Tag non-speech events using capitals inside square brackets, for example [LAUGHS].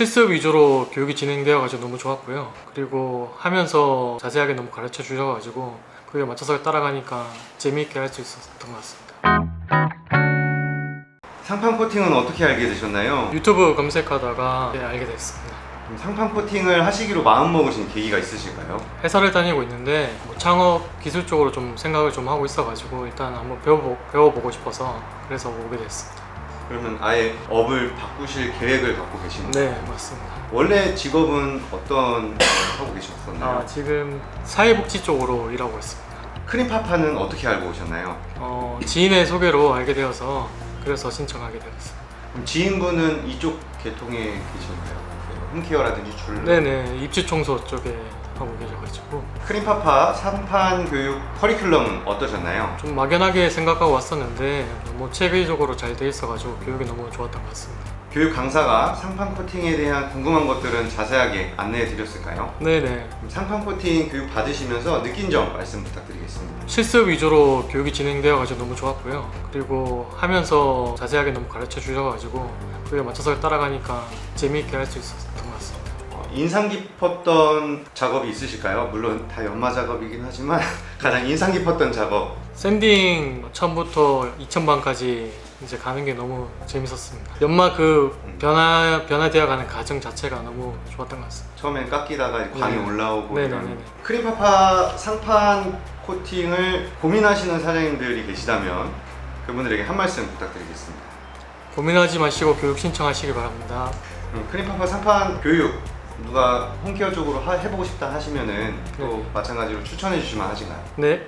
실습 위주로 교육이 진행되어 가지고 너무 좋았고요. 그리고 하면서 자세하게 너무 가르쳐 주셔 가지고 그에 맞춰서 따라가니까 재미있게 할 수 있었던 것 같습니다. 상판 코팅은 어떻게 알게 되셨나요? 유튜브 검색하다가 네, 알게 됐습니다. 상판 코팅을 하시기로 마음먹으신 계기가 있으실까요? 회사를 다니고 있는데 뭐 창업 기술 쪽으로 좀 생각을 좀 하고 있어가지고 일단 한번 배워보, 배워보고 싶어서 그래서 오게 됐습니다. 그러면 아예 업을 바꾸실 계획을 갖고 계신 거예요? 네 맞습니다. 원래 직업은 어떤 걸 하고 계셨었나요? 아 지금 사회복지 쪽으로 일하고 있습니다. 크림파파는 어떻게 알고 오셨나요? 어, 지인의 소개로 알게 되어서 그래서 신청하게 되었습니다. 그럼 지인분은 이쪽 계통에 계셨나요? 그 홈케어라든지 줄 네네 입주 청소 쪽에 하고 계셔가지고 크림파파 3판 교육 커리큘럼은 어떠셨나요? 좀 막연하게 생각하고 왔었는데 너무 체계적으로 잘 돼 있어가지고 교육이 너무 좋았던 것 같습니다. 교육 강사가 상판 코팅에 대한 궁금한 것들은 자세하게 안내해 드렸을까요? 네네 상판 코팅 교육 받으시면서 느낀 점 말씀 부탁드리겠습니다. 실습 위주로 교육이 진행되어가지고 너무 좋았고요. 그리고 하면서 자세하게 너무 가르쳐 주셔가지고 그에 맞춰서 따라가니까 재미있게 할 수. 어, 인상 깊었던 작업이 있으실까요? 물론 다 연마 작업이긴 하지만 [LAUGHS] 가장 인상 깊었던 작업 샌딩 처음부터 2000반까지 이제 가는 게 너무 재밌었습니다. 연마 그 변화 변화되어 가는 과정 자체가 너무 좋았던 것 같습니다. 처음엔 깎이다가 이제 광이 네. 올라오고 네네네. 이런 크림파파 상판 코팅을 고민하시는 사장님들이 계시다면 그분들에게 한 말씀 부탁드리겠습니다. 고민하지 마시고 교육 신청하시기 바랍니다. 음, 크림파파 상판 교육 누가 홈케어 쪽으로 하- 해보고 싶다 하시면은 또 네. 마찬가지로 추천해 주시면 하신가요? 네.